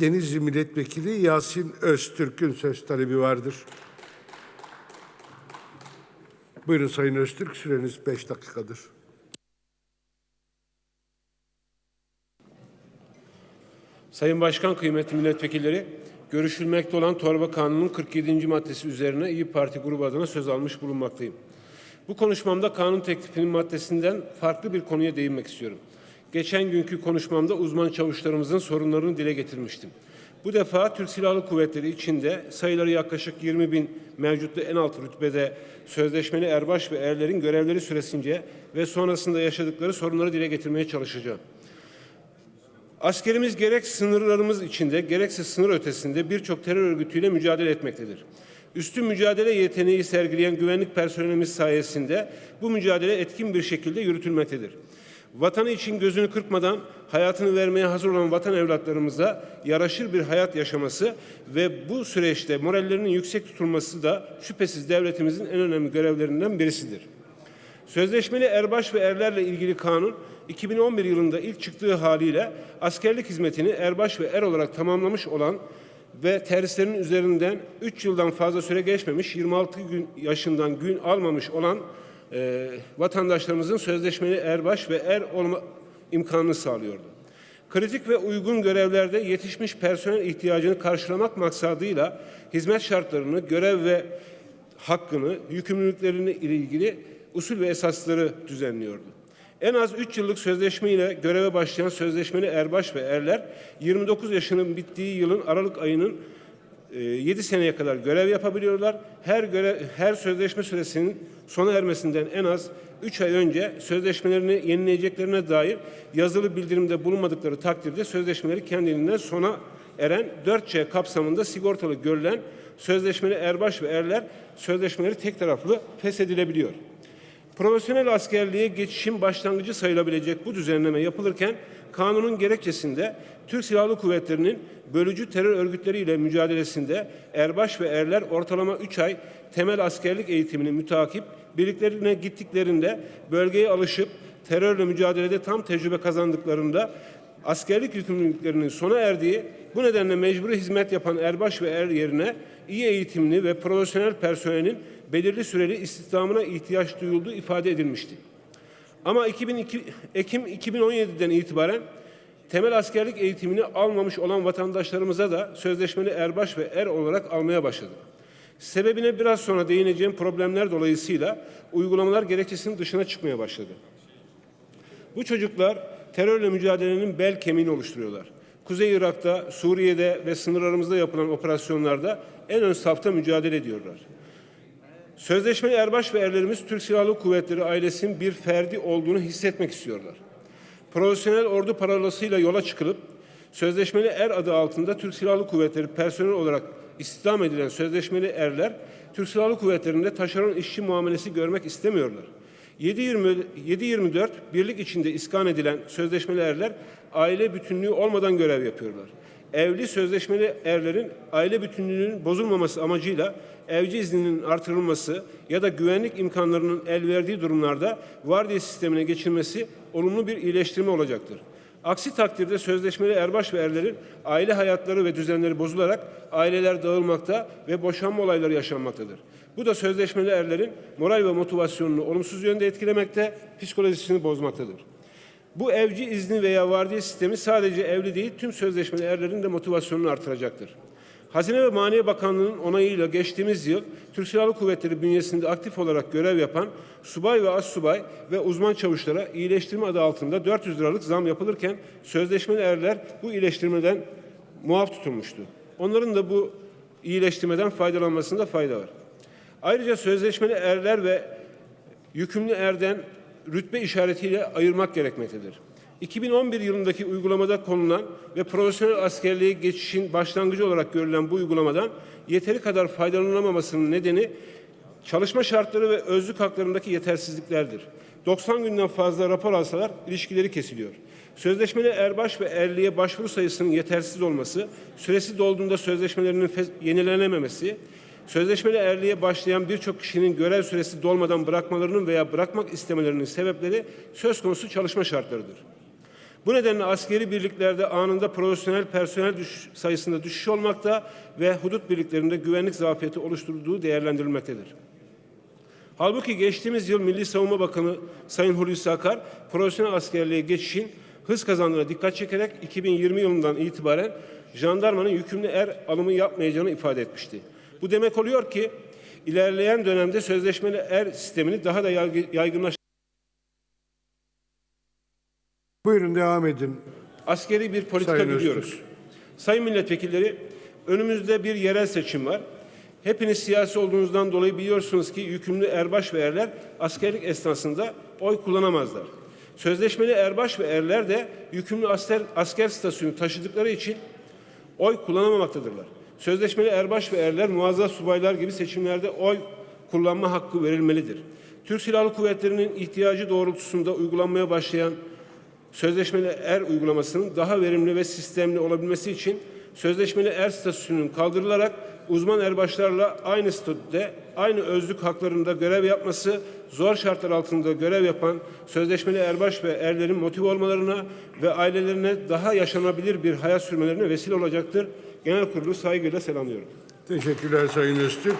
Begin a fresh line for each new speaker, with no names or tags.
Denizli Milletvekili Yasin Öztürk'ün söz talebi vardır. Buyurun Sayın Öztürk, süreniz 5 dakikadır.
Sayın Başkan, kıymetli milletvekilleri, görüşülmekte olan Torba Kanunu'nun 47. maddesi üzerine İyi Parti grubu adına söz almış bulunmaktayım. Bu konuşmamda kanun teklifinin maddesinden farklı bir konuya değinmek istiyorum. Geçen günkü konuşmamda uzman çavuşlarımızın sorunlarını dile getirmiştim. Bu defa Türk Silahlı Kuvvetleri içinde sayıları yaklaşık 20 bin mevcutlu en alt rütbede sözleşmeli erbaş ve erlerin görevleri süresince ve sonrasında yaşadıkları sorunları dile getirmeye çalışacağım. Askerimiz gerek sınırlarımız içinde gerekse sınır ötesinde birçok terör örgütüyle mücadele etmektedir. Üstün mücadele yeteneği sergileyen güvenlik personelimiz sayesinde bu mücadele etkin bir şekilde yürütülmektedir. Vatanı için gözünü kırpmadan hayatını vermeye hazır olan vatan evlatlarımıza yaraşır bir hayat yaşaması ve bu süreçte morallerinin yüksek tutulması da şüphesiz devletimizin en önemli görevlerinden birisidir. Sözleşmeli erbaş ve erlerle ilgili kanun 2011 yılında ilk çıktığı haliyle askerlik hizmetini erbaş ve er olarak tamamlamış olan ve terhislerin üzerinden 3 yıldan fazla süre geçmemiş 26 gün yaşından gün almamış olan e, vatandaşlarımızın sözleşmeli erbaş ve er olma imkanını sağlıyordu. Kritik ve uygun görevlerde yetişmiş personel ihtiyacını karşılamak maksadıyla hizmet şartlarını, görev ve hakkını, yükümlülüklerini ilgili usul ve esasları düzenliyordu. En az 3 yıllık sözleşme ile göreve başlayan sözleşmeli erbaş ve erler 29 yaşının bittiği yılın Aralık ayının 7 seneye kadar görev yapabiliyorlar. Her görev, her sözleşme süresinin sona ermesinden en az 3 ay önce sözleşmelerini yenileyeceklerine dair yazılı bildirimde bulunmadıkları takdirde sözleşmeleri kendiliğinden sona eren 4C kapsamında sigortalı görülen sözleşmeli erbaş ve erler sözleşmeleri tek taraflı feshedilebiliyor. Profesyonel askerliğe geçişin başlangıcı sayılabilecek bu düzenleme yapılırken kanunun gerekçesinde Türk Silahlı Kuvvetleri'nin bölücü terör örgütleriyle mücadelesinde erbaş ve erler ortalama 3 ay temel askerlik eğitimini mütakip birliklerine gittiklerinde bölgeye alışıp terörle mücadelede tam tecrübe kazandıklarında askerlik yükümlülüklerinin sona erdiği bu nedenle mecburi hizmet yapan erbaş ve er yerine iyi eğitimli ve profesyonel personelin belirli süreli istihdamına ihtiyaç duyulduğu ifade edilmişti. Ama 2002, Ekim 2017'den itibaren temel askerlik eğitimini almamış olan vatandaşlarımıza da sözleşmeli erbaş ve er olarak almaya başladı. Sebebine biraz sonra değineceğim problemler dolayısıyla uygulamalar gerekçesinin dışına çıkmaya başladı. Bu çocuklar terörle mücadelenin bel kemiğini oluşturuyorlar. Kuzey Irak'ta, Suriye'de ve sınırlarımızda yapılan operasyonlarda en ön safta mücadele ediyorlar. Sözleşmeli erbaş ve erlerimiz Türk Silahlı Kuvvetleri ailesinin bir ferdi olduğunu hissetmek istiyorlar. Profesyonel ordu parolasıyla yola çıkılıp sözleşmeli er adı altında Türk Silahlı Kuvvetleri personel olarak istihdam edilen sözleşmeli erler Türk Silahlı Kuvvetleri'nde taşeron işçi muamelesi görmek istemiyorlar. 7-24 birlik içinde iskan edilen sözleşmeli erler aile bütünlüğü olmadan görev yapıyorlar. Evli sözleşmeli erlerin aile bütünlüğünün bozulmaması amacıyla evci izninin artırılması ya da güvenlik imkanlarının el verdiği durumlarda vardiya sistemine geçilmesi olumlu bir iyileştirme olacaktır. Aksi takdirde sözleşmeli erbaş ve erlerin aile hayatları ve düzenleri bozularak aileler dağılmakta ve boşanma olayları yaşanmaktadır. Bu da sözleşmeli erlerin moral ve motivasyonunu olumsuz yönde etkilemekte, psikolojisini bozmaktadır. Bu evci izni veya vardiya sistemi sadece evli değil tüm sözleşmeli erlerin de motivasyonunu artıracaktır. Hazine ve Maliye Bakanlığı'nın onayıyla geçtiğimiz yıl Türk Silahlı Kuvvetleri bünyesinde aktif olarak görev yapan subay ve assubay ve uzman çavuşlara iyileştirme adı altında 400 liralık zam yapılırken sözleşmeli erler bu iyileştirmeden muaf tutulmuştu. Onların da bu iyileştirmeden faydalanmasında fayda var. Ayrıca sözleşmeli erler ve yükümlü erden rütbe işaretiyle ayırmak gerekmektedir. 2011 yılındaki uygulamada konulan ve profesyonel askerliğe geçişin başlangıcı olarak görülen bu uygulamadan yeteri kadar faydalanılamamasının nedeni çalışma şartları ve özlük haklarındaki yetersizliklerdir. 90 günden fazla rapor alsalar ilişkileri kesiliyor. Sözleşmeli erbaş ve erliğe başvuru sayısının yetersiz olması, süresi dolduğunda sözleşmelerinin yenilenememesi, Sözleşmeli erliğe başlayan birçok kişinin görev süresi dolmadan bırakmalarının veya bırakmak istemelerinin sebepleri söz konusu çalışma şartlarıdır. Bu nedenle askeri birliklerde anında profesyonel personel düş- sayısında düşüş olmakta ve hudut birliklerinde güvenlik zafiyeti oluşturduğu değerlendirilmektedir. Halbuki geçtiğimiz yıl Milli Savunma Bakanı Sayın Hulusi Akar, profesyonel askerliğe geçişin hız kazandığına dikkat çekerek 2020 yılından itibaren jandarmanın yükümlü er alımı yapmayacağını ifade etmişti. Bu demek oluyor ki ilerleyen dönemde sözleşmeli er sistemini daha da yaygı-
Buyurun devam edin.
askeri bir politika
Sayın
gidiyoruz. Sayın milletvekilleri, önümüzde bir yerel seçim var. Hepiniz siyasi olduğunuzdan dolayı biliyorsunuz ki yükümlü erbaş ve erler askerlik esnasında oy kullanamazlar. Sözleşmeli erbaş ve erler de yükümlü asker, asker statüsünü taşıdıkları için oy kullanamamaktadırlar. Sözleşmeli erbaş ve erler muazzaf subaylar gibi seçimlerde oy kullanma hakkı verilmelidir. Türk Silahlı Kuvvetleri'nin ihtiyacı doğrultusunda uygulanmaya başlayan sözleşmeli er uygulamasının daha verimli ve sistemli olabilmesi için sözleşmeli er statüsünün kaldırılarak uzman erbaşlarla aynı statüde, aynı özlük haklarında görev yapması, zor şartlar altında görev yapan sözleşmeli erbaş ve erlerin motive olmalarına ve ailelerine daha yaşanabilir bir hayat sürmelerine vesile olacaktır. Genel kurulu saygıyla selamlıyorum.
Teşekkürler Sayın Öztürk.